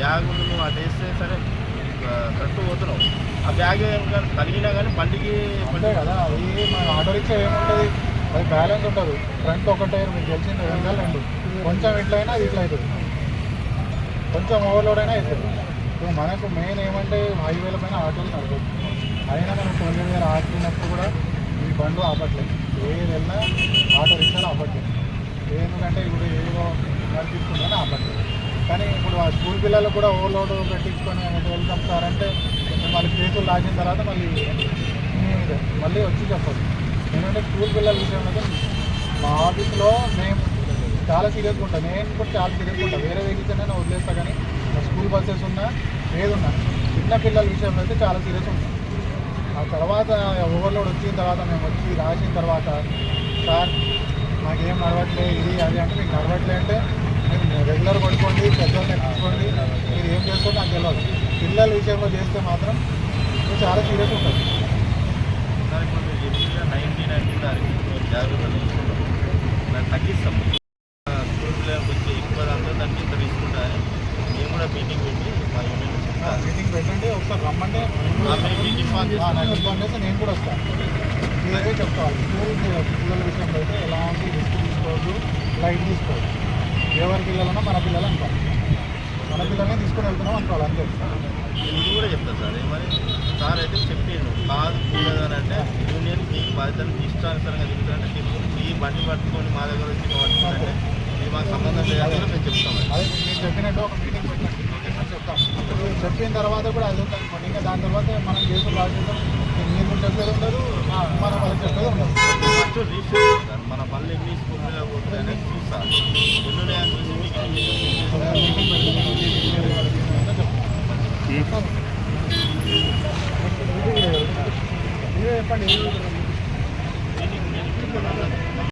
Bag నువ్వు అది వేస్తే సరే కరెక్ట్ పోతున్నావు. ఆ బ్యాగ్ తగిలినా కానీ బండికి అంతే కదా అది మన ఆటో రిక్షా ఏముంటుంది? అది బ్యాలెన్స్ ఉంటుంది ఫ్రంట్ ఒక టైర్ మీకు తెలిసింది రెండు రెండు. కొంచెం ఇట్లయినా అది ఇట్లా అవుతుంది. కొంచెం ఓవర్లోడ్ అయినా అవుతుంది. ఇప్పుడు మనకు మెయిన్ ఏమంటే హైవేల పైన ఆటోలు నడపదు అయినా మనం ట్వంటీ వేల ఆడుతున్నప్పుడు కూడా ఈ బండ్లు ఆపట్లేదు. ఏది వెళ్ళినా ఆటో రిక్షాలు ఆపట్లేదు. ఎందుకంటే ఇప్పుడు ఏదో నడిపిస్తుందని ఆపట్లేదు. కానీ ఇప్పుడు ఆ స్కూల్ పిల్లలు కూడా ఓవర్లోడ్ పెట్టించుకొని వెళ్తాం సార్ అంటే మళ్ళీ కేసులు రాసిన తర్వాత మళ్ళీ మళ్ళీ వచ్చి చెప్పదు ఎందుకంటే స్కూల్ పిల్లల విషయంలో అయితే మా ఆఫీస్లో మేము చాలా సీరియస్గా ఉంటాం. నేను కూడా చాలా సీరియస్గా ఉంటాను వేరే వెహికల్స్ అయినా వదిలేస్తా కానీ మా స్కూల్ బస్సెస్ ఉన్నా ఏదున్నా చిన్న పిల్లల విషయంలో అయితే చాలా సీరియస్ ఉంటాం. ఆ తర్వాత ఓవర్లోడ్ వచ్చిన తర్వాత మేము వచ్చి రాసిన తర్వాత సార్ మాకేం నడవట్లేదు ఇది అది అంటే మీకు నడవట్లే అంటే రెగ్యులర్ పడుకోండి పెద్దల్ని ఎక్కించుకోండి మీరు ఏం చేస్తారో నాకు తెలియదు పిల్లల విషయంలో చేస్తే మాత్రం చాలా సీరియస్ ఉంటుంది స్కూల్ పిల్లలకు వచ్చి ఎక్కువ మేము కూడా మీటింగ్ పెట్టి మా యూనియన్ చెప్తాను మీటింగ్ పెట్టండి ఒకసారి రమ్మంటే చేస్తే నేను కూడా వస్తాను మీరే చెప్తాను స్కూల్ పిల్లల విషయంలో అయితే ఎలాంటి రిస్క్ తీసుకోవద్దు లైట్ తీసుకోవద్దు. ఎవరి పిల్లలన్నా మన పిల్లలు అనుకోవాలి. మన పిల్లల్ని తీసుకొని వెళ్తున్నాం అనుకోవాలి అంతే. ఇది కూడా చెప్తాను సార్ ఏమని సార్ అయితే చెప్పిండు కాదు కూడదు అని అంటే యూనియన్ మీ ఇష్టానుసారంగా తిరుగుతుంటే తిరుగు మీ బండి పట్టుకొని మా దగ్గర వచ్చి పట్టుకుంటే ఇది మాకు సంబంధం లేదని కూడా మేము చెప్తాం అదే మీరు చెప్పినట్టు ఒక మీటింగ్ పెట్టినట్టు చెప్తాం. చెప్పిన తర్వాత కూడా అది అనుకోండి ఇంకా దాని తర్వాత మనం కేసులు రాసేద్దాం మీరు చెప్పేది ఉండదు మనం వాళ్ళకి చెప్పేది ఉండదు. రిజిస్టర్ రిజిస్టర్ చేస్తారు మన పల్లె మీ స్కూల్లో పోతుందని చెప్పండి